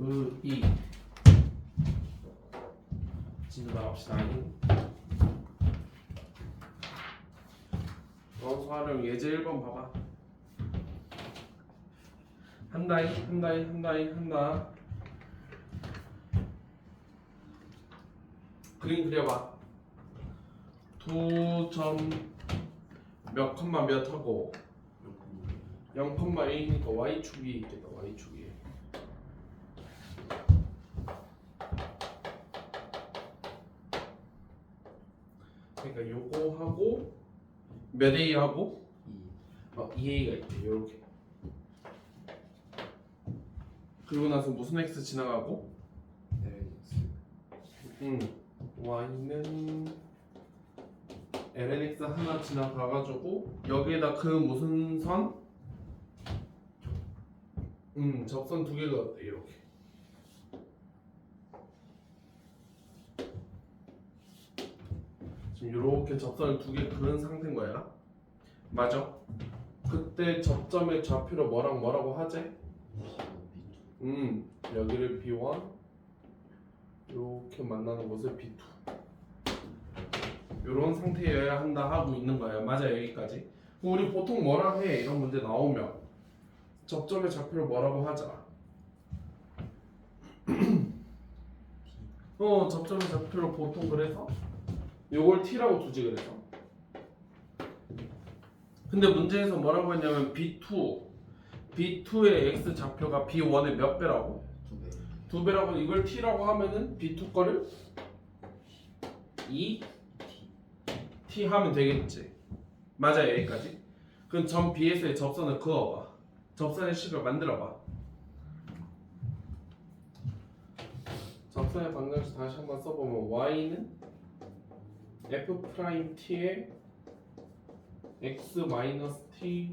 으, 이. 진도 나갑시다. 원수 활용 예제 1번 봐봐. 한다이, 한다이, 한다이, 한다. 그림 그려봐. 두 점 몇 컴마 몇 하고 0, A니까 Y축 위에 있겠다. Y축 위 그러니까 요거 하고 몇 A 하고 어, 2A가 있대. 요렇게. 그리고 나서 무슨 X 지나가고 음, Y는 lnx 하나 지나가가지고 여기에다 그 무슨 선? 음 접선 두 개가 이렇게 지금 이렇게 접선을 두 개 그은 상태인 거야 맞아? 그때 접점의 좌표로 뭐랑 뭐라고 하지? 음 여기를 B1 이렇게 만나는 곳을 B2 이런 상태여야 한다 하고 있는 거예요. 맞아 여기까지. 우리 보통 뭐라 해? 이런 문제 나오면 접점의 좌표를 뭐라고 하자. 어 접점의 좌표를 보통 그래서 요걸 t라고 두지 그래서. 근데 문제에서 뭐라고 했냐면 b2 b2의 x 좌표가 b1의 몇 배라고? 두 배라고 이걸 t라고 하면은 b2 거를 2 t 하면 되겠지. 맞아 여기까지. 그럼 점 B에서의 접선을 그어봐. 접선의 식을 만들어봐. 접선의 방정식 다시 한번 써보면 y는 f 프라임 t에 x 마이너스 t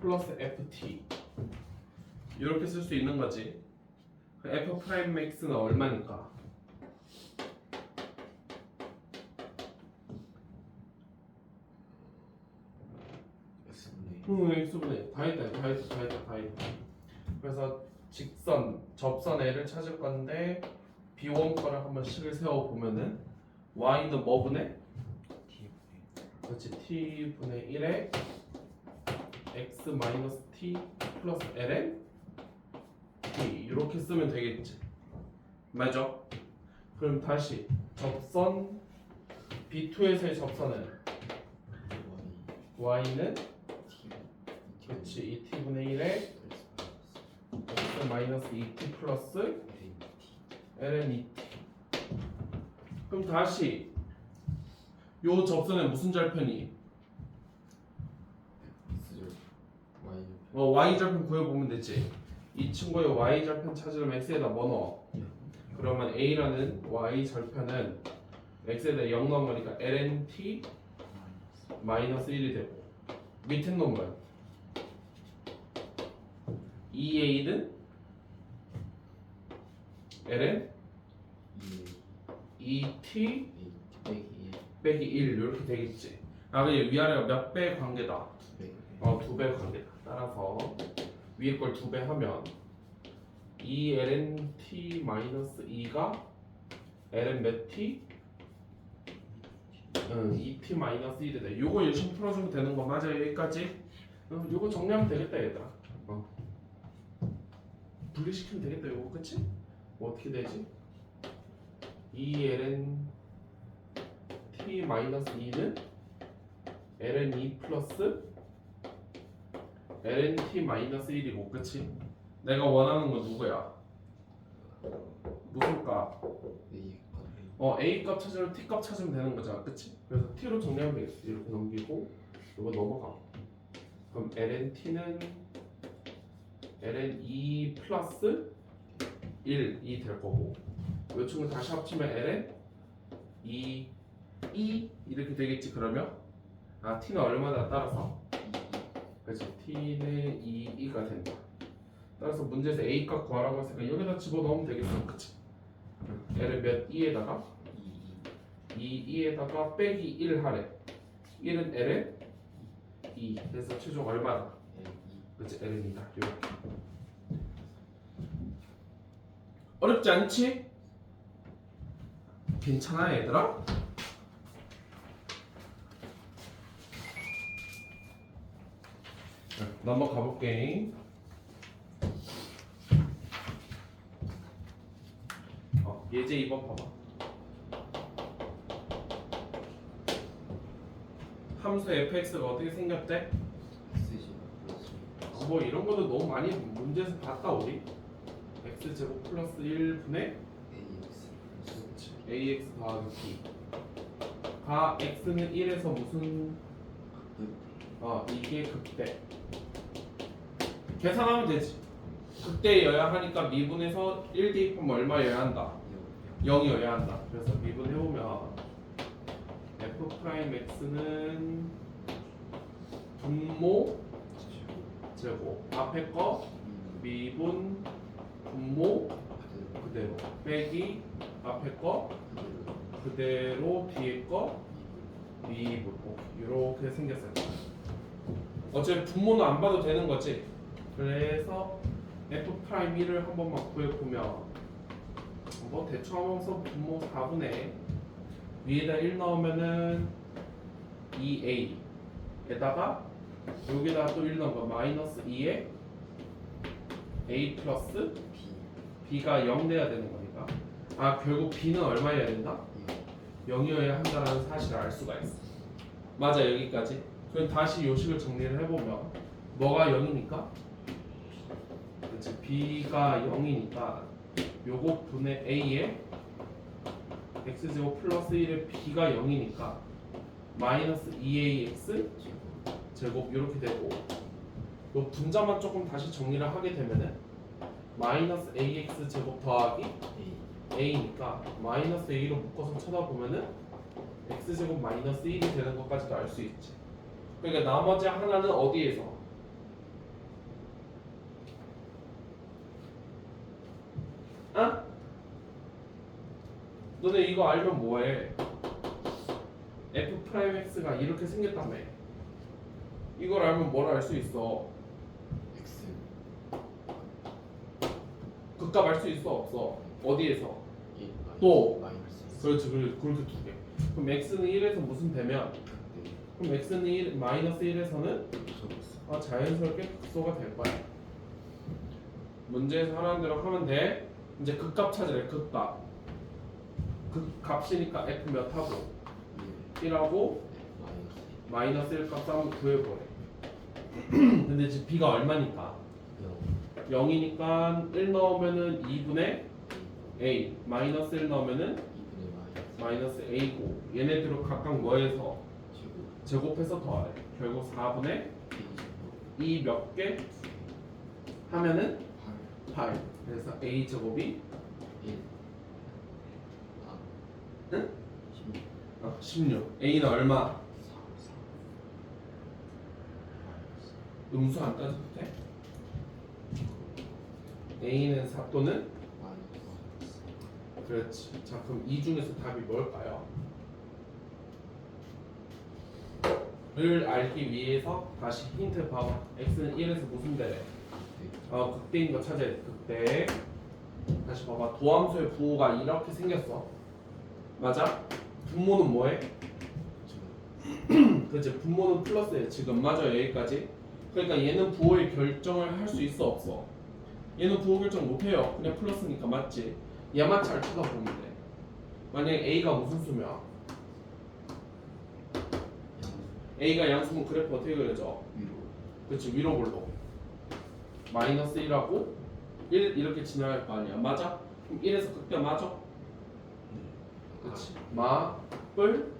플러스 ft 이렇게 쓸 수 있는 거지. 그 f 프라임 x는 얼마니까? 응, x분의 다 했다, 다 했다, 다 했다, 다 했다. 그래서 직선, 접선 L을 찾을 건데 B1 거를 한번 식을 세워 보면은 y는 뭐 분의? 그렇지, t 분의 1에 x 마이너스 t 플러스 ln t. 이렇게 쓰면 되겠지. 맞아? 그럼 다시. 접선 B2에서의 접선은? y는 그렇지. 2t분의 1에 x 마이너스 2t 플러스 ln 2t 그럼 다시 요 접선의 무슨 절편이? 어, y 절편 구해보면 되지. 이 친구의 y 절편 찾으려면 x에다 뭐 넣어 그러면 a라는 y 절편은 x에다 0 넣은 거니까 ln t 마이너스 1이 되고 밑에 놈은 2a는 ln 2t 빼기 1 이렇게 되겠지. 아 근데 위아래가 몇 배 관계다. 어 두 배 관계다. 따라서 위에 걸 두 배 하면 2 ln t 마이너스 2가 ln 몇 t? 응 2t 마이너스 1이 돼. 요거 열심히 풀어주면 되는 거 맞아요 여기까지? 응, 요거 정리하면 되겠다 얘들아. 어. 분리시키면 되겠다 요거 그치? 뭐 어떻게 되지? 2 ln t 마이너스 2는 ln 2 플러스 ln t 마이너스 1이고 그치? 내가 원하는 건 누구야? 무슨 값? 어 a 값 찾으면 t 값 찾으면 되는 거잖아 그치? 그래서 t로 정리하면 되겠어 이렇게 넘기고 이거 넘어가 그럼 ln t는 ln 2 플러스 1이 될 거고 요 친구 다시 합치면 ln 2 2 이렇게 되겠지 그러면? 아 t는 얼마나 따라서? 그렇지 t는 2 2가 된다. 따라서 문제에서 a 값 구하라고 했으니까 여기다 집어넣으면 되겠어. 그치? ln 몇 2에다가? 2 2에다가 빼기 1 하래. 1은 ln 2 그래서 최종 얼마다? 그치? ln이다. 이렇게. 어렵지 않지? 괜찮아 얘들아? 네, 넘어가 볼게. 어, 예제 2번 봐봐. 함수 fx가 어떻게 생겼대? 어, 뭐 이런 거는 너무 많이 문제에서 봤다 우리. x 제곱 플러스 1분의 AX 더하기 b. 가 x는 1에서 무슨 극어 이게 극대. 계산하면 되지. 극대여야 하니까 미분에서 1 대입하면 얼마여야 한다? 0이어야 한다. 그래서 미분해보면 f 프라임 x는 분모 제곱 앞에 거 미분 분모 그대로 빼기 앞에 거 그대로 뒤에 거 미분 이렇게 생겼어요. 어차피 분모는 안 봐도 되는 거지. 그래서 f 프라임 1을 한 번만 구해 보면 뭐 대충 하면서 분모 4분의 위에다 1 넣으면은 2a에다가 여기다가 또 1 넣으면 마이너스 2에 a 플러스 b가 0 돼야 되는 거니까 아 결국 b는 얼마여야 된다? 0이어야 한다라는 사실을 알 수가 있어 맞아 여기까지 그럼 다시 요식을 정리를 해보면 뭐가 0이니까? 그렇지 b가 0이니까 요거 분의 a에 x제곱 플러스 1에 b가 0이니까 마이너스 2ax 제곱 이렇게 되고 요 분자만 조금 다시 정리를 하게 되면은 마이너스 ax 제곱 더하기 a니까 마이너스 a로 묶어서 쳐다보면은 x 제곱 마이너스 1이 되는 것까지도 알 수 있지. 그러니까 나머지 하나는 어디에서? 아? 너네 이거 알면 뭐해? f 프라임 x가 이렇게 생겼다며. 이걸 알면 뭘 알 수 있어? X 극값 알 수 있어 없어? 어디에서? 이 또. 마이너스 그렇지 그- 그렇게 두 개. 그럼 x는 1에서 무슨 되면? 극대 그럼 x는 1, 마이너스 1에서는 소스 아, 자연스럽게 극소가 될 거야. 문제에서 하라는 대로 하면 돼. 이제 극값 찾으래. 극값. 극값이니까 f 몇 하고 1 1하고 마이너스 마이너스 1값 한번 구해보래. 근데 지금 b가 얼마니까? 0 0이니까 1 넣으면은 2분의 a 마이너스 1 넣으면은 2분의 마이너스 a고 얘네들을 각각 제곱 제곱해서 더하래. 결국 4분의 A 제곱 2몇 개 하면은 8 8. 그래서 a 제곱이 1아 응? 16 어, 16. a는 얼마? 4 4 마이너스 음수 안 따져도 돼? a는 4 또는 그렇지. 자 그럼 이 중에서 답이 뭘까요? 을 알기 위해서 다시 힌트 봐봐. x는 1에서 무슨 대래? 어 극대인 거 찾아야 돼. 극대. 다시 봐봐. 도함수의 부호가 이렇게 생겼어. 맞아? 분모는 뭐해? 그치 분모는 플러스에 지금 맞아 여기까지 그러니까 얘는 부호의 결정을 할 수 있어 없어 얘는 부호 결정 못해요 그냥 플러스니까 맞지 얘만 잘 쳐다보면 돼 만약에 A가 무슨 수면 A가 양수면 그래프 어떻게 그려져? 위로. 그치 위로 볼로. 마이너스 1하고 1 이렇게 진행할 거 아니야. 맞아? 그럼 1에서 극대 맞아? 그치. 마뿔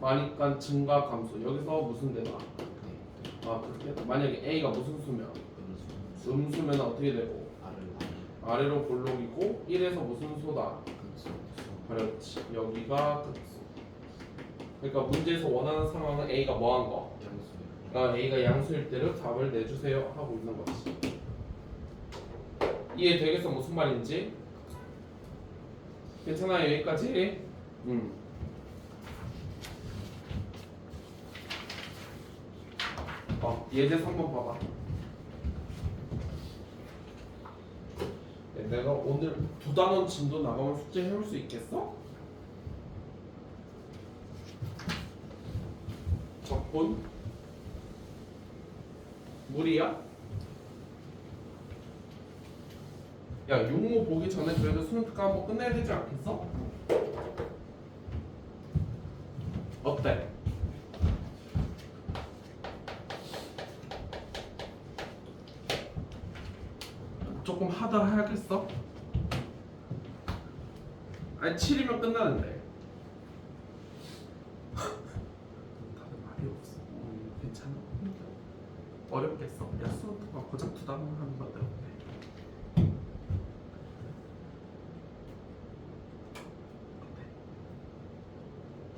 마 마니까 증가 감소. 여기서 무슨 대나 네. 아 그렇게? 만약에 A가 무슨 수면 음수 음수면 어떻게 되고 아래로 볼록이고 1에서 무슨 소다 그렇지 여기가 극소 그러니까 문제에서 원하는 상황은 A가 뭐한 거? 양수 그러니까 A가 양수일 때를 답을 내주세요 하고 있는 거지 이해 되겠어 무슨 말인지? 괜찮아요 여기까지? 음. 어 예제 3번 봐봐 내가 오늘 두 단원 진도 나가면 숙제 해올 수 있겠어? 적분 무리야? 야 육모 보기 전에 그래도 수능 특강 한번 끝내야 되지 않겠어? 어때? 조금 하다 해야겠어? 아니 7이면 끝나는데 다들 말이 없어 음, 괜찮아? 어렵겠어? 야 수능 특강 고작 두 단원 하는 건데 어때?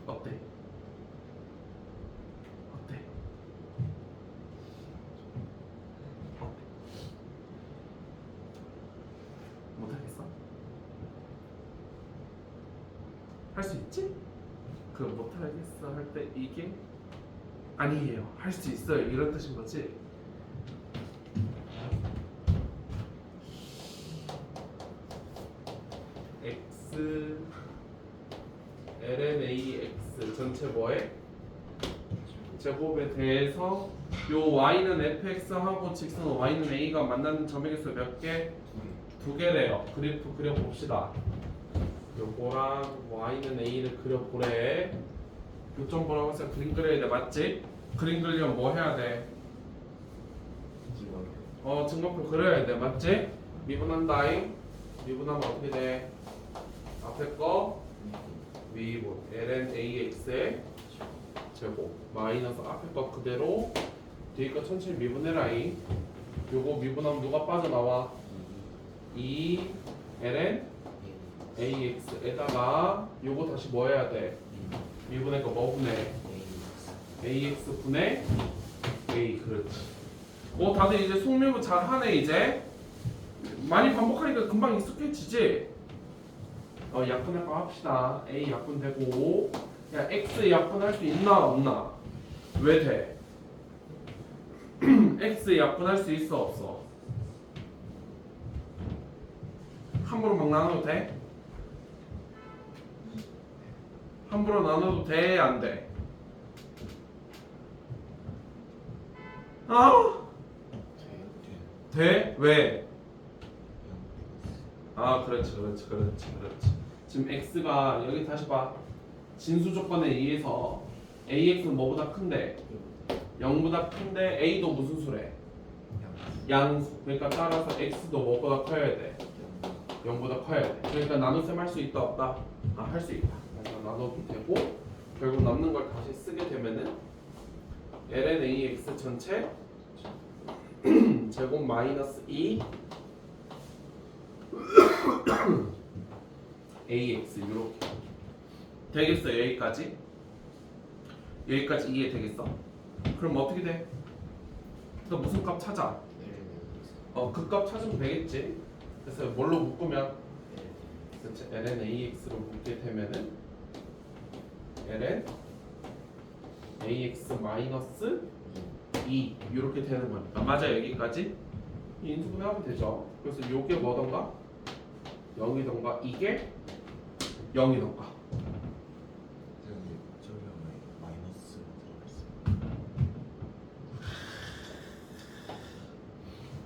어때? 어때? 어때? 못하겠어? 할 수 있지? 그 못하겠어 할 때 이게 아니에요 할 수 있어요 이런 뜻인 거지? x ln ax 전체 뭐해? 제곱에 대해서 요 y는 fx하고 직선 y는 a가 만나는 점의 개수 몇 개? 두 개래요. 그래프 그려봅시다. 요거랑 y는 a를 그려보래. 요점 보라고 해서 그림 그려야 돼, 맞지? 그림 그리려면 뭐 해야 돼? 어, 증거표 그려야 돼, 맞지? 미분한다잉. 미분하면 어떻게 돼? 앞에 거 위분 ln ax의 제곱 마이너스 앞에 거 그대로 뒤에 거 천천히 미분해라잉. 요거 미분하면 누가 빠져나와? 2 ln ax에다가 요거 다시 뭐 해야 돼? 미분의 거 뭐 분해? ax 분의 a 그렇지. 뭐 다들 이제 속미분 잘 하네 이제. 많이 반복하니까 금방 익숙해지지. 어 약분할 거 합시다. a 약분 되고 야 x 약분할 수 있나 없나? 왜 돼? x 약분할 수 있어 없어? 함부로 막 나눠도 돼? 함부로 나눠도 돼? 안 돼? 아? 돼? 왜? 아 그렇지 그렇지 그렇지 그렇지 지금 x가 여기 다시 봐 진수 조건에 의해서 ax는 뭐보다 큰데 0보다 큰데 a도 무슨 수래? 양수 그러니까 따라서 x도 뭐보다 커야 돼 0보다 커야 돼 그러니까 나눗셈 할 수 있다 없다? 아 할 수 있다 그래서 나눠도 되고 결국 남는 걸 다시 쓰게 되면은 ln ax 전체 제곱 마이너스 2 ax 이렇게 되겠어 여기까지 여기까지 이해 되겠어 그럼 어떻게 돼? 너 무슨 값 찾아? 어 그 값 찾으면 되겠지 그래서 뭘로 묶으면 그치? ln ax로 묶게 되면은 ln ax 마이너스 2 이렇게 되는 거니까 맞아 여기까지? 이 인수분해 하면 되죠. 그래서 요게 뭐던가? 0이던가? 이게 0이던가?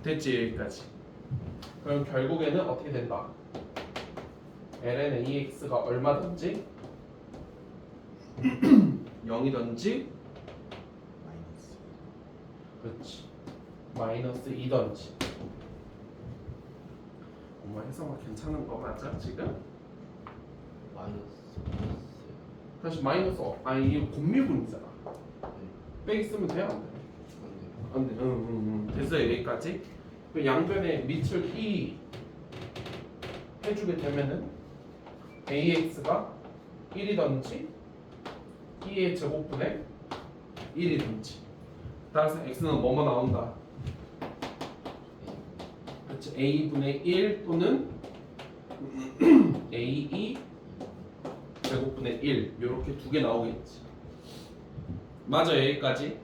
됐지 여기까지. 그럼 결국에는 어떻게 된다? ln ax가 얼마든지 0이든지 그렇지 마이너스 2든지 엄마 해석만 괜찮은 거 맞아 지금? 다시 마이너스 어, 아니 이게 곱미분이잖아 빼기 쓰면 돼요 안 돼? 안 돼. 응, 응, 응. 됐어요 여기까지. 그 양변에 밑을 e 해주게 되면은 ax가 1이든지 2의 제곱분의 1이든지. 따라서 x는 뭐뭐 나온다. 그렇지. a분의 1 또는 a2 제곱분의 1 이렇게 두 개 나오겠지. 맞아 여기까지.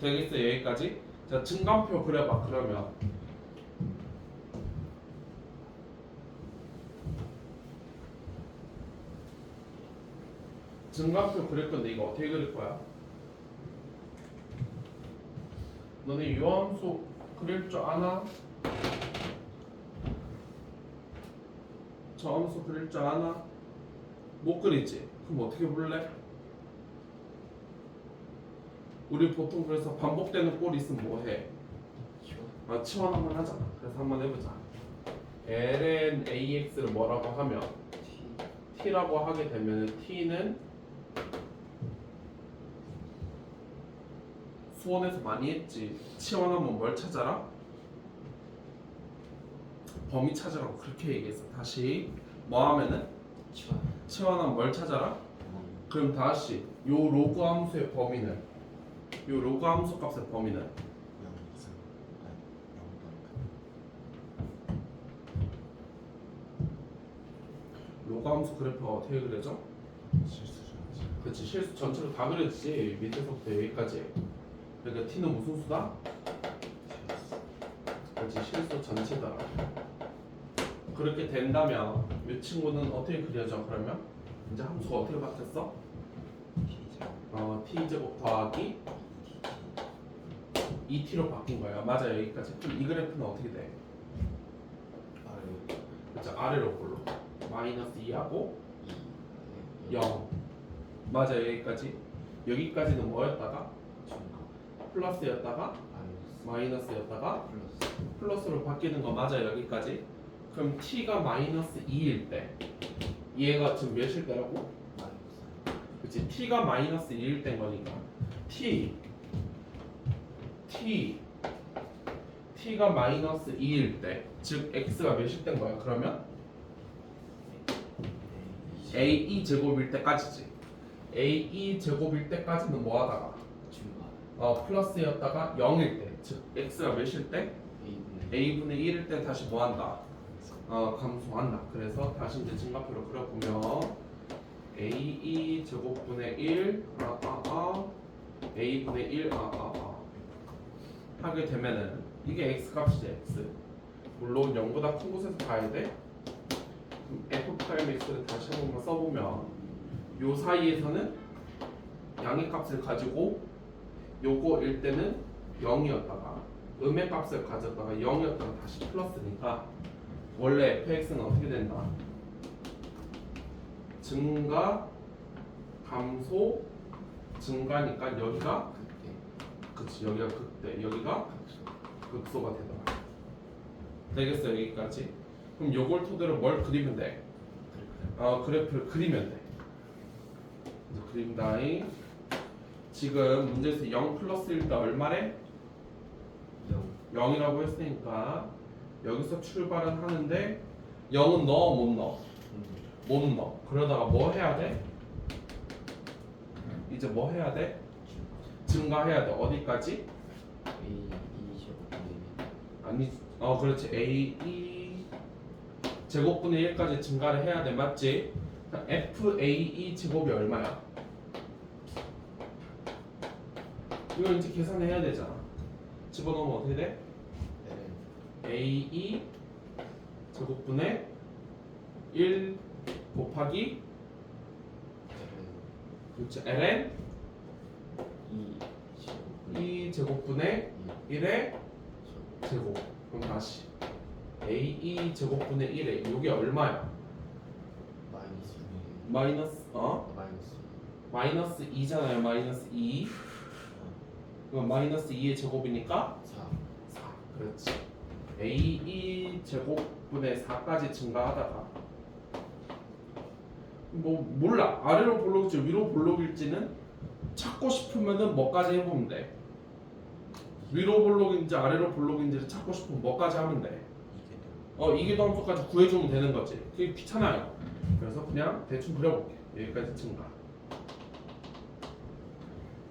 되겠어 여기까지? 자 증감표 그려봐 그러면 증가표 그릴 건데 이거 어떻게 그릴 거야? 너네 유함수 그릴 줄 아나? 저함수 그릴 줄 아나? 못 그리지? 그럼 어떻게 볼래? 우리 보통 그래서 반복되는 꼴이 있으면 뭐해? 아, 치환 한번 하자. 그래서 한번 해보자. ln ax를 뭐라고 하면 t라고 하게 되면 t는 수원에서 많이 했지. 치환하면 뭘 찾아라? 범위 찾으라고 그렇게 얘기했어. 다시 뭐 하면은 치환 치환하면 뭘 찾아라? 음, 그럼 다시 요 로그 함수의 범위는 요 로그 함수 값의 범위는 영 이상 로그 함수 그래프가 어떻게 그려져? 아영 실수죠 그렇지 실수 전체로 다 그려지지 밑에서부터 여기까지 그러니까 t는 무슨 수다? 그렇지 실수 전체다. 그렇게 된다면 이 친구는 어떻게 그려져 그러면? 이제 함수가 어떻게 바뀌었어? 어, t제곱 더하기 2t로 바뀐 거야 맞아 여기까지. 그럼 이 그래프는 어떻게 돼? 아래 그렇죠 아래로 볼로. 마이너스 2하고 2 0 맞아 여기까지. 여기까지는 뭐였다가 플러스였다가 마이너스 마이너스였다가 플러스 플러스로 바뀌는 거 맞아 여기까지? 그럼 t가 마이너스 2일 때 얘가 지금 몇일 때라고? 그치 t가 마이너스 2일 때인 거니까 t t t가 마이너스 2일 때즉 x가 몇일 때인 거야 그러면? a 2 제곱일 때까지지. a 2 제곱일 때까지는 뭐 하다가 어 플러스였다가 0일 때 즉 x가 몇일 때? A분의 a분의 1일 때 다시 뭐 한다? 어 감소한다. 그래서 다시 이제 증가표로 그려보면 a2 제곱분의 1 아, 아, 아, a분의 1 아, 아, 아. 하게 되면은 이게 x 값이지 x. 물론 0보다 큰 곳에서 봐야 돼. f 프라임 x를 다시 한 번만 써보면 요 사이에서는 양의 값을 가지고 요거일 때는 0이었다가 음의 값을 가졌다가 0이었다가 다시 플러스니까 원래 fx는 어떻게 된다? 증가, 감소, 증가니까 여기가 그때 그치 여기가 극대. 여기가 극소가 되더라. 되겠어 여기까지? 그럼 요걸 토대로 뭘 그리면 돼? 어 그래프를 그리면 돼. 그린다이 지금 문제에서 0 플러스일 때 얼마래? 0 0이라고 했으니까 여기서 출발은 하는데 0은 넣어 못 넣어? 못 넣어 그러다가 뭐 해야 돼? 이제 뭐 해야 돼? 증가해야 돼 어디까지? A 2제곱분의 아니 어 그렇지 A 2 제곱분의 1까지 증가를 해야 돼 맞지? 그러니까 F A 2 제곱이 얼마야? 이거 이제 계산해야 되잖아. 집어넣으면 어떻게 돼? Ln A 2 제곱분의 1 곱하기 그렇지. Ln 2 제곱분의 2 제곱분의 2 1의 제곱. 그럼 다시. A 2 제곱분의 1에 이게 얼마야? 마이너스 6 마이너스 어? 마이너스 마이너스 2잖아요. 마이너스 2 그럼 마이너스 2의 제곱이니까 4 4 그렇지. A 2 제곱분의 4까지 증가하다가 뭐 몰라. 아래로 볼록일지 위로 볼록일지는 찾고 싶으면은 뭐까지 해보면 돼. 위로 볼록인지 아래로 볼록인지를 찾고 싶으면 뭐까지 하면 돼. 이게 어 이기도 함수까지 구해주면 되는 거지. 그게 귀찮아요. 그래서 그냥 대충 그려볼게. 여기까지 증가.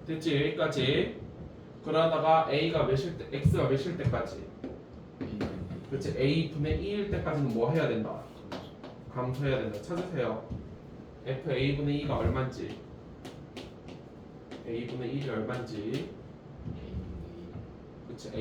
됐지? 여기까지 그러다가 a가 몇일 때 x가 몇일 때까지. 그렇지 a 분의 2일 때까지는 뭐 해야 된다? 감소해야 된다. 찾으세요. F a 분의 2가 얼마인지? A 분의 1이 얼마인지